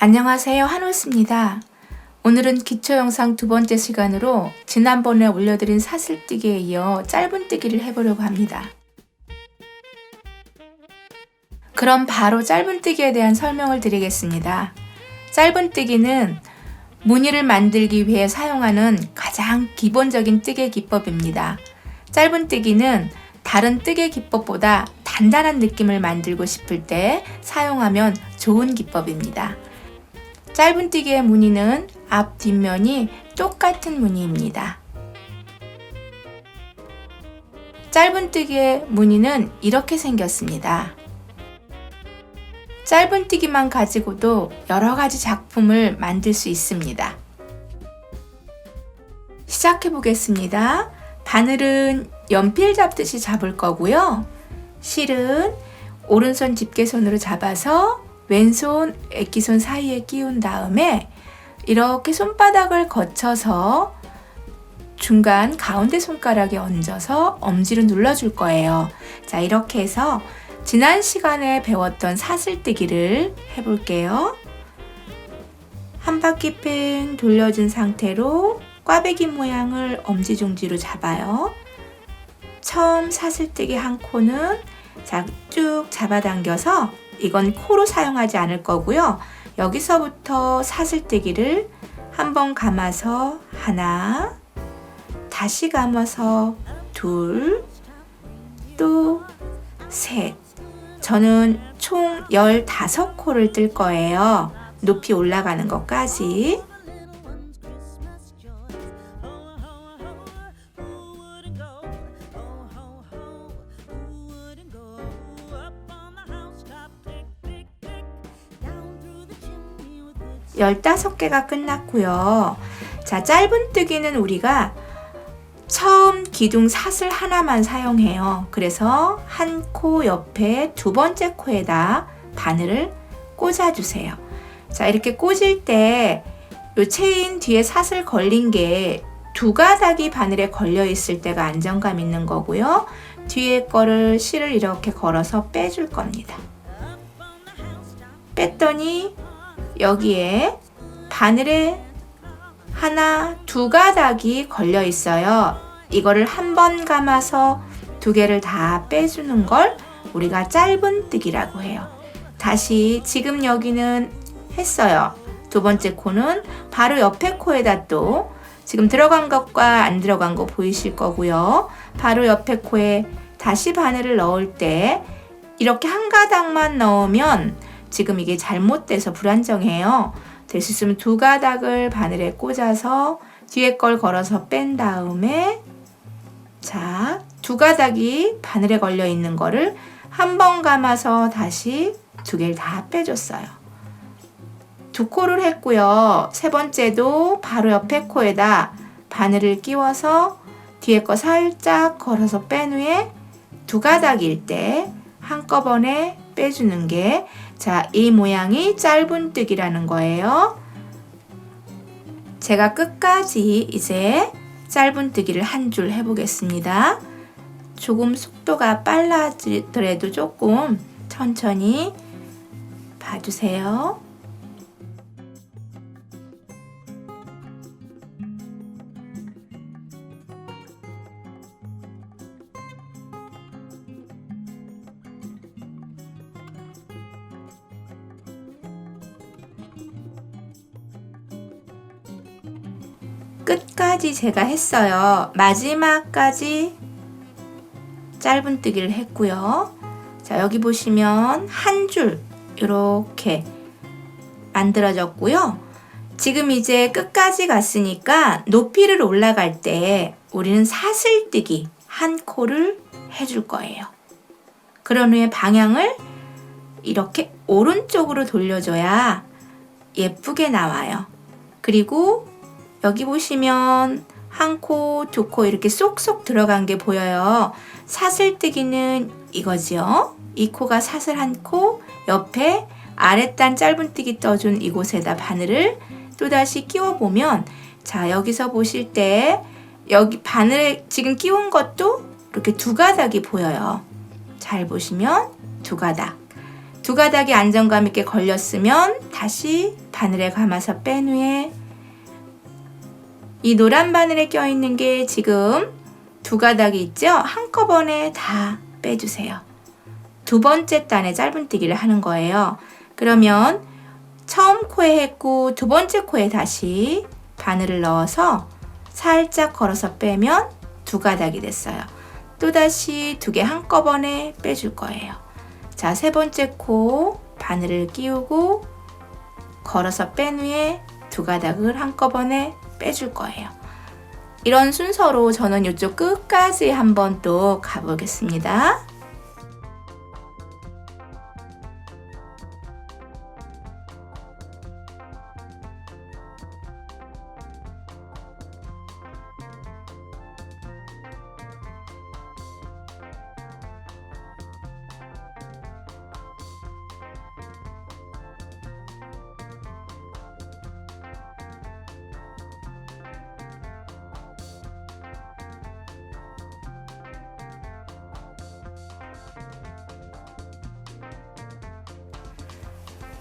안녕하세요. 한올스입니다. 오늘은 기초 영상 두 번째 시간으로 지난번에 올려드린 사슬뜨기에 이어 짧은뜨기를 해보려고 합니다. 그럼 바로 짧은뜨기에 대한 설명을 드리겠습니다. 짧은뜨기는 무늬를 만들기 위해 사용하는 가장 기본적인 뜨개 기법입니다. 짧은뜨기는 다른 뜨개 기법보다 단단한 느낌을 만들고 싶을 때 사용하면 좋은 기법입니다. 짧은뜨기의 무늬는 앞 뒷면이 똑같은 무늬입니다. 짧은뜨기의 무늬는 이렇게 생겼습니다. 짧은뜨기만 가지고도 여러 가지 작품을 만들 수 있습니다. 시작해 보겠습니다. 바늘은 연필 잡듯이 잡을 거고요. 실은 오른손 집게손으로 잡아서 왼손 액기손 사이에 끼운 다음에 이렇게 손바닥을 거쳐서 중간 가운데 손가락에 얹어서 엄지를 눌러줄 거예요. 자, 이렇게 해서 지난 시간에 배웠던 사슬뜨기를 해볼게요. 한 바퀴 뺑 돌려준 상태로 꽈배기 모양을 엄지중지로 잡아요. 처음 사슬뜨기 한 코는 자, 쭉 잡아당겨서 이건 코로 사용하지 않을 거고요. 여기서부터 사슬뜨기를 한번 감아서 하나, 다시 감아서 둘, 또 셋. 저는 총 15코를 뜰 거예요. 높이 올라가는 것까지. 열다섯 개가 끝났고요. 자, 짧은뜨기는 우리가 처음 기둥 사슬 하나만 사용해요. 그래서 한 코 옆에 두 번째 코에다 바늘을 꽂아주세요. 자, 이렇게 꽂을 때 요 체인 뒤에 사슬 걸린 게 두 가닥이 바늘에 걸려 있을 때가 안정감 있는 거고요. 뒤에 거를 실을 이렇게 걸어서 빼줄 겁니다. 뺐더니 여기에 바늘에 하나, 두 가닥이 걸려 있어요. 이거를 한 번 감아서 두 개를 다 빼주는 걸 우리가 짧은뜨기라고 해요. 다시 지금 여기는 했어요. 두 번째 코는 바로 옆에 코에다 또 지금 들어간 것과 안 들어간 거 보이실 거고요. 바로 옆에 코에 다시 바늘을 넣을 때 이렇게 한 가닥만 넣으면 지금 이게 잘못돼서 불안정해요. 될 수 있으면 두 가닥을 바늘에 꽂아서 뒤에 걸 걸어서 뺀 다음에 자, 두 가닥이 바늘에 걸려 있는 거를 한 번 감아서 다시 두 개를 다 빼줬어요. 두 코를 했고요. 세 번째도 바로 옆에 코에다 바늘을 끼워서 뒤에 거 살짝 걸어서 뺀 후에 두 가닥일 때 한꺼번에 빼주는 게 자, 이 모양이 짧은뜨기라는 거예요. 제가 끝까지 이제 짧은뜨기를 한 줄 해보겠습니다. 조금 속도가 빨라지더라도 조금 천천히 봐주세요. 끝까지 제가 했어요. 마지막까지 짧은뜨기를 했고요. 자, 여기 보시면 한 줄 이렇게 만들어졌고요. 지금 이제 끝까지 갔으니까 높이를 올라갈 때 우리는 사슬뜨기 한 코를 해줄 거예요. 그런 후에 방향을 이렇게 오른쪽으로 돌려줘야 예쁘게 나와요. 그리고 여기 보시면 한 코, 두 코 이렇게 쏙쏙 들어간 게 보여요. 사슬뜨기는 이거지요. 이 코가 사슬 한 코, 옆에 아랫단 짧은뜨기 떠준 이곳에다 바늘을 또다시 끼워보면 자 여기서 보실 때 여기 바늘에 지금 끼운 것도 이렇게 두 가닥이 보여요. 잘 보시면 두 가닥. 두 가닥이 안정감 있게 걸렸으면 다시 바늘에 감아서 뺀 후에 이 노란 바늘에 껴있는 게 지금 두 가닥이 있죠? 한꺼번에 다 빼주세요. 두 번째 단에 짧은뜨기를 하는 거예요. 그러면 처음 코에 했고 두 번째 코에 다시 바늘을 넣어서 살짝 걸어서 빼면 두 가닥이 됐어요. 또다시 두 개 한꺼번에 빼줄 거예요. 자, 세 번째 코 바늘을 끼우고 걸어서 뺀 후에 두 가닥을 한꺼번에 빼줄 거예요. 이런 순서로 저는 이쪽 끝까지 한번 또 가보겠습니다.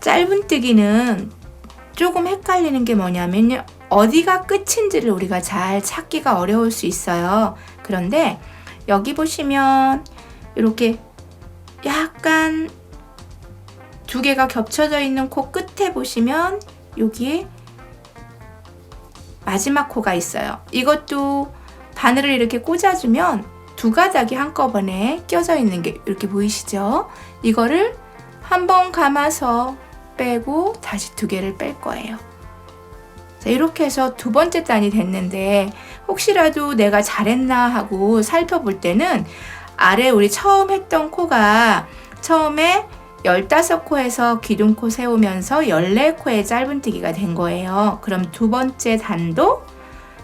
짧은뜨기는 조금 헷갈리는 게 뭐냐면 어디가 끝인지를 우리가 잘 찾기가 어려울 수 있어요. 그런데 여기 보시면 이렇게 약간 두 개가 겹쳐져 있는 코 끝에 보시면 여기에 마지막 코가 있어요. 이것도 바늘을 이렇게 꽂아주면 두 가닥이 한꺼번에 껴져 있는 게 이렇게 보이시죠? 이거를 한번 감아서 빼고 다시 두 개를 뺄 거예요. 자, 이렇게 해서 두 번째 단이 됐는데 혹시라도 내가 잘했나 하고 살펴볼 때는 아래 우리 처음 했던 코가 처음에 15코에서 기둥코 세우면서 14코의 짧은뜨기가 된 거예요. 그럼 두 번째 단도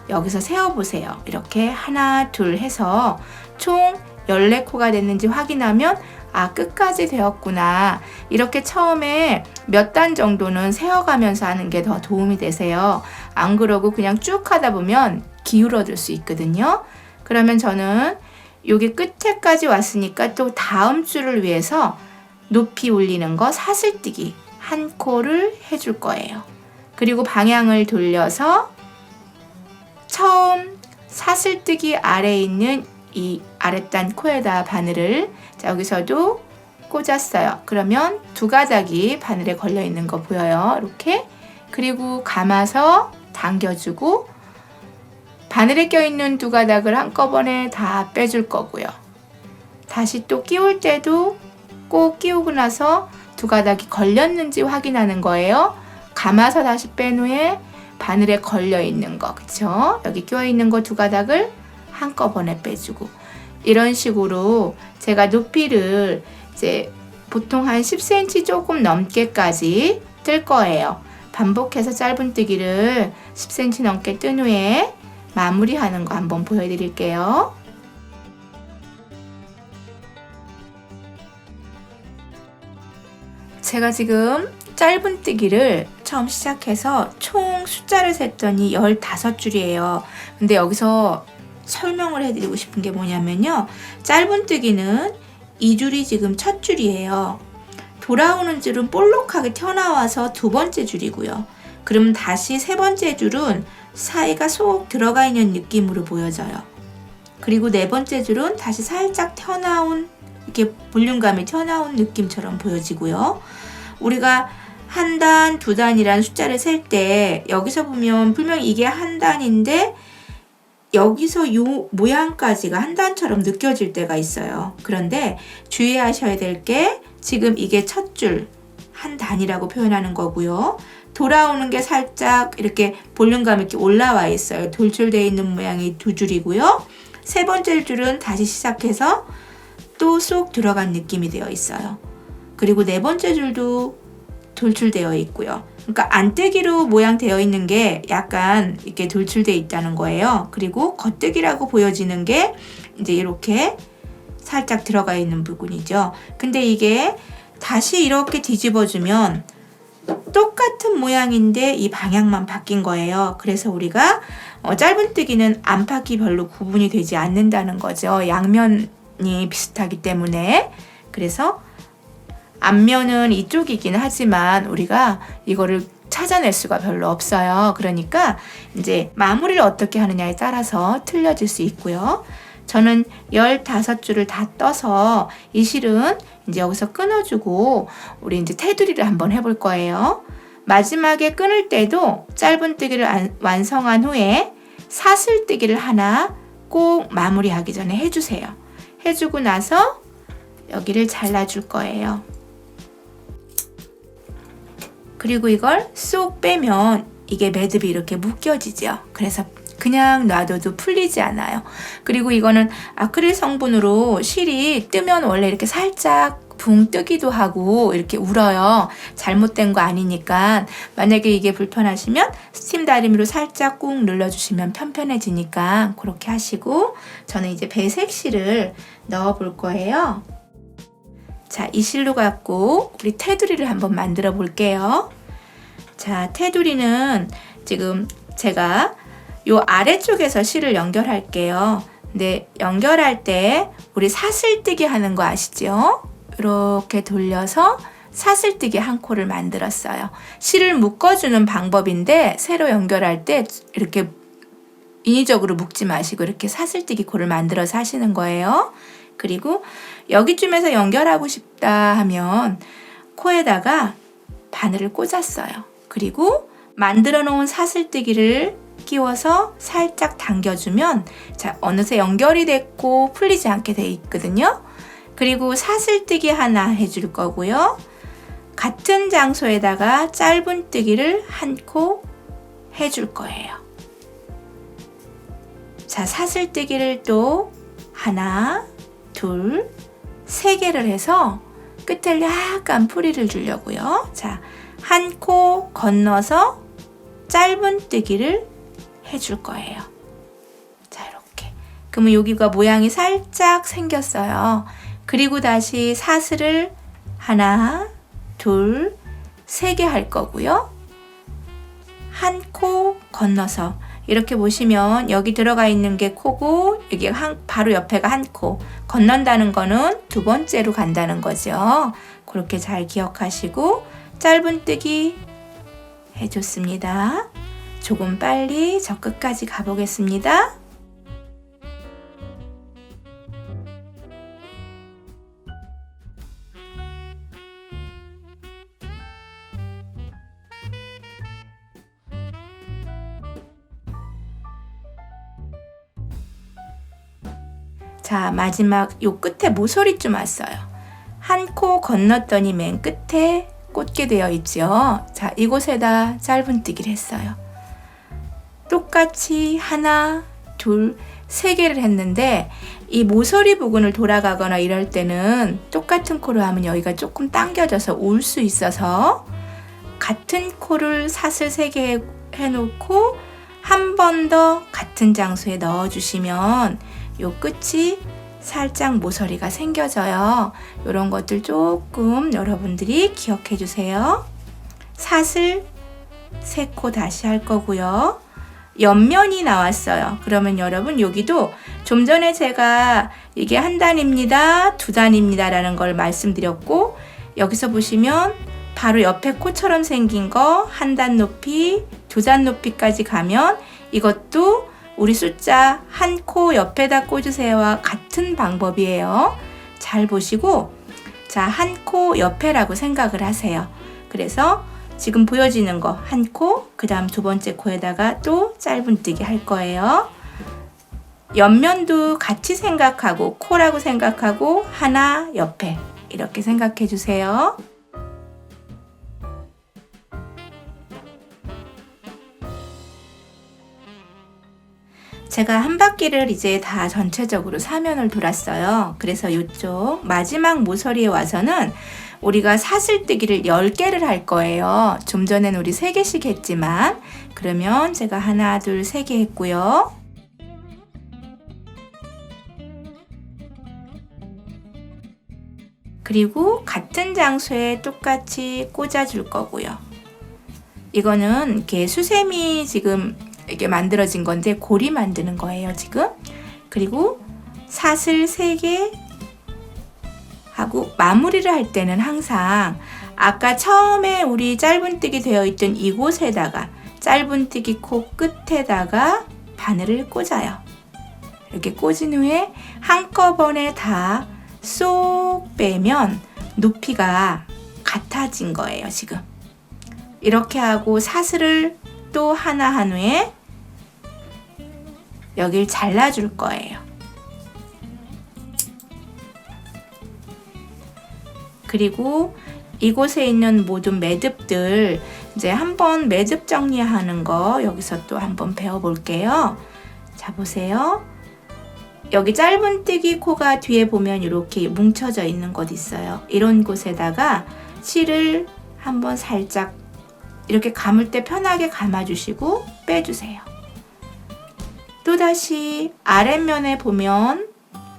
여기서 세어보세요. 이렇게 하나, 둘 해서 총 14코가 됐는지 확인하면 아, 끝까지 되었구나. 이렇게 처음에 몇 단 정도는 세어가면서 하는 게 더 도움이 되세요. 안 그러고 그냥 쭉 하다 보면 기울어질 수 있거든요. 그러면 저는 여기 끝에까지 왔으니까 또 다음 줄을 위해서 높이 올리는 거 사슬뜨기 한 코를 해줄 거예요. 그리고 방향을 돌려서 처음 사슬뜨기 아래에 있는 이 아랫단 코에다 바늘을 자, 여기서도 꽂았어요. 그러면 두 가닥이 바늘에 걸려 있는 거 보여요. 이렇게. 그리고 감아서 당겨주고 바늘에 껴있는 두 가닥을 한꺼번에 다 빼줄 거고요. 다시 또 끼울 때도 꼭 끼우고 나서 두 가닥이 걸렸는지 확인하는 거예요. 감아서 다시 뺀 후에 바늘에 걸려 있는 거, 그쵸? 여기 끼어 있는 거 두 가닥을 한꺼번에 빼주고 이런 식으로 제가 높이를 이제 보통 한 10cm 조금 넘게까지 뜰 거예요. 반복해서 짧은뜨기를 10cm 넘게 뜬 후에 마무리하는 거 한번 보여드릴게요. 제가 지금 짧은뜨기를 처음 시작해서 총 숫자를 셌더니 15줄이에요. 근데 여기서 설명을 해드리고 싶은 게 뭐냐면요. 짧은뜨기는 이 줄이 지금 첫 줄이에요. 돌아오는 줄은 볼록하게 튀어나와서 두 번째 줄이고요. 그럼 다시 세 번째 줄은 사이가 쏙 들어가 있는 느낌으로 보여져요. 그리고 네 번째 줄은 다시 살짝 튀어나온 이렇게 볼륨감이 튀어나온 느낌처럼 보여지고요. 우리가 한 단, 두 단이라는 숫자를 셀 때 여기서 보면 분명히 이게 한 단인데 여기서 요 모양까지가 한 단처럼 느껴질 때가 있어요. 그런데 주의하셔야 될 게 지금 이게 첫 줄 한 단이라고 표현하는 거고요. 돌아오는 게 살짝 이렇게 볼륨감 있게 올라와 있어요. 돌출되어 있는 모양이 두 줄이고요. 세 번째 줄은 다시 시작해서 또 쏙 들어간 느낌이 되어 있어요. 그리고 네 번째 줄도 돌출되어 있고요. 그러니까 안뜨기로 모양 되어 있는 게 약간 이렇게 돌출되어 있다는 거예요. 그리고 겉뜨기라고 보여지는 게 이제 이렇게 살짝 들어가 있는 부분이죠. 근데 이게 다시 이렇게 뒤집어주면 똑같은 모양인데 이 방향만 바뀐 거예요. 그래서 우리가 어, 짧은뜨기는 안팎이 별로 구분이 되지 않는다는 거죠. 양면이 비슷하기 때문에. 그래서 앞면은 이쪽이긴 하지만 우리가 이거를 찾아낼 수가 별로 없어요. 그러니까 이제 마무리를 어떻게 하느냐에 따라서 틀려질 수 있고요. 저는 15줄을 다 떠서 이 실은 이제 여기서 끊어주고 우리 이제 테두리를 한번 해볼 거예요. 마지막에 끊을 때도 짧은뜨기를 안- 완성한 후에 사슬뜨기를 하나 꼭 마무리하기 전에 해주세요. 해주고 나서 여기를 잘라줄 거예요. 그리고 이걸 쏙 빼면 이게 매듭이 이렇게 묶여지죠. 그래서 그냥 놔둬도 풀리지 않아요. 그리고 이거는 아크릴 성분으로 실이 뜨면 원래 이렇게 살짝 붕 뜨기도 하고 이렇게 울어요. 잘못된 거 아니니까 만약에 이게 불편하시면 스팀 다리미로 살짝 꾹 눌러주시면 편편해지니까 그렇게 하시고 저는 이제 배색 실을 넣어 볼 거예요. 자, 이 실로 갖고 우리 테두리를 한번 만들어 볼게요. 자, 테두리는 지금 제가 요 아래쪽에서 실을 연결할게요. 근데 연결할 때 우리 사슬뜨기 하는 거 아시죠? 이렇게 돌려서 사슬뜨기 한 코를 만들었어요. 실을 묶어주는 방법인데 새로 연결할 때 이렇게 인위적으로 묶지 마시고 이렇게 사슬뜨기 코를 만들어서 하시는 거예요. 그리고 여기쯤에서 연결하고 싶다 하면 코에다가 바늘을 꽂았어요. 그리고 만들어 놓은 사슬뜨기를 끼워서 살짝 당겨주면 자 어느새 연결이 됐고 풀리지 않게 돼 있거든요. 그리고 사슬뜨기 하나 해줄 거고요. 같은 장소에다가 짧은 뜨기를 한 코 해줄 거예요. 자 사슬뜨기를 또 하나, 둘, 세 개를 해서 끝을 약간 풀이를 주려고요. 자, 한 코 건너서 짧은뜨기를 해줄 거예요. 자, 이렇게. 그러면 여기가 모양이 살짝 생겼어요. 그리고 다시 사슬을 하나, 둘, 세 개 할 거고요. 한 코 건너서 이렇게 보시면 여기 들어가 있는 게 코고 여기 한, 바로 옆에가 한 코. 건넌다는 거는 두 번째로 간다는 거죠. 그렇게 잘 기억하시고 짧은뜨기 해줬습니다. 조금 빨리 저 끝까지 가보겠습니다. 자, 마지막 요 끝에 모서리 좀 왔어요. 한 코 건넜더니 맨 끝에 꽂게 되어 있죠. 자, 이곳에다 짧은뜨기를 했어요. 똑같이 하나, 둘, 세 개를 했는데 이 모서리 부분을 돌아가거나 이럴 때는 똑같은 코를 하면 여기가 조금 당겨져서 울수 있어서 같은 코를 사슬 세 개 해놓고 한 번 더 같은 장소에 넣어주시면 요 끝이 살짝 모서리가 생겨져요. 이런 것들 조금 여러분들이 기억해 주세요. 사슬 세 코 다시 할 거고요. 옆면이 나왔어요. 그러면 여러분 여기도 좀 전에 제가 이게 한 단입니다, 두 단입니다 라는 걸 말씀드렸고 여기서 보시면 바로 옆에 코처럼 생긴 거 한 단 높이, 두 단 높이까지 가면 이것도 우리 숫자 한 코 옆에다 꽂으세요와 같은 방법이에요. 잘 보시고 자, 한 코 옆에라고 생각을 하세요. 그래서 지금 보여지는 거 한 코, 그 다음 두 번째 코에다가 또 짧은뜨기 할 거예요. 옆면도 같이 생각하고 코라고 생각하고 하나 옆에 이렇게 생각해 주세요. 제가 한 바퀴를 이제 다 전체적으로 사면을 돌았어요. 그래서 이쪽 마지막 모서리에 와서는 우리가 사슬뜨기를 10개를 할 거예요. 좀 전엔 우리 3개씩 했지만 그러면 제가 하나, 둘, 세개 했고요. 그리고 같은 장소에 똑같이 꽂아줄 거고요. 이거는 이렇게 수세미 지금 이게 만들어진 건데 고리 만드는 거예요 지금. 그리고 사슬 3개 하고 마무리를 할 때는 항상 아까 처음에 우리 짧은뜨기 되어 있던 이곳에다가 짧은뜨기 코 끝에다가 바늘을 꽂아요. 이렇게 꽂은 후에 한꺼번에 다 쏙 빼면 높이가 같아진 거예요, 지금. 이렇게 하고 사슬을 또 하나 한 후에 여길 잘라줄 거예요. 그리고 이곳에 있는 모든 매듭들 이제 한번 매듭 정리하는 거 여기서 또 한번 배워볼게요. 자 보세요. 여기 짧은뜨기 코가 뒤에 보면 이렇게 뭉쳐져 있는 곳 있어요. 이런 곳에다가 실을 한번 살짝 이렇게 감을 때 편하게 감아주시고 빼주세요. 또다시 아랫면에 보면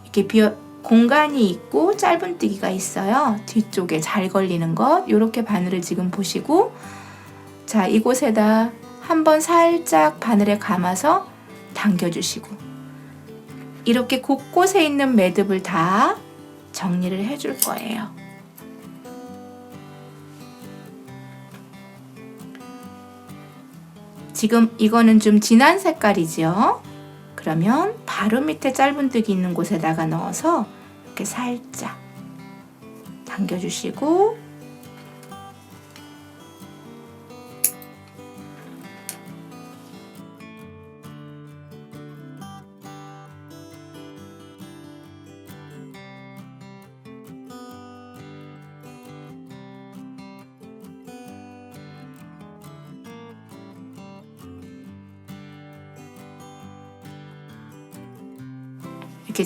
이렇게 비어, 공간이 있고 짧은뜨기가 있어요. 뒤쪽에 잘 걸리는 것. 이렇게 바늘을 지금 보시고 자 이곳에다 한번 살짝 바늘에 감아서 당겨주시고 이렇게 곳곳에 있는 매듭을 다 정리를 해줄 거예요. 지금 이거는 좀 진한 색깔이지요. 그러면 바로 밑에 짧은뜨기 있는 곳에다가 넣어서 이렇게 살짝 당겨주시고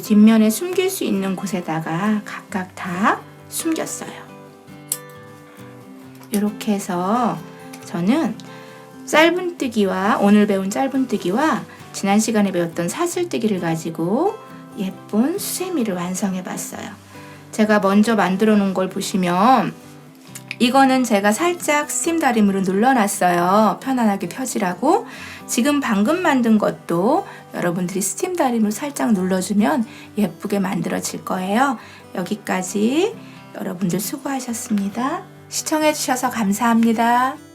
뒷면에 숨길 수 있는 곳에다가 각각 다 숨겼어요. 이렇게 해서 저는 짧은뜨기와 오늘 배운 짧은뜨기와 지난 시간에 배웠던 사슬뜨기를 가지고 예쁜 수세미를 완성해 봤어요. 제가 먼저 만들어 놓은 걸 보시면 이거는 제가 살짝 스팀 다림으로 눌러놨어요. 편안하게 펴지라고. 지금 방금 만든 것도 여러분들이 스팀 다림을 살짝 눌러주면 예쁘게 만들어질 거예요. 여기까지 여러분들 수고하셨습니다. 시청해주셔서 감사합니다.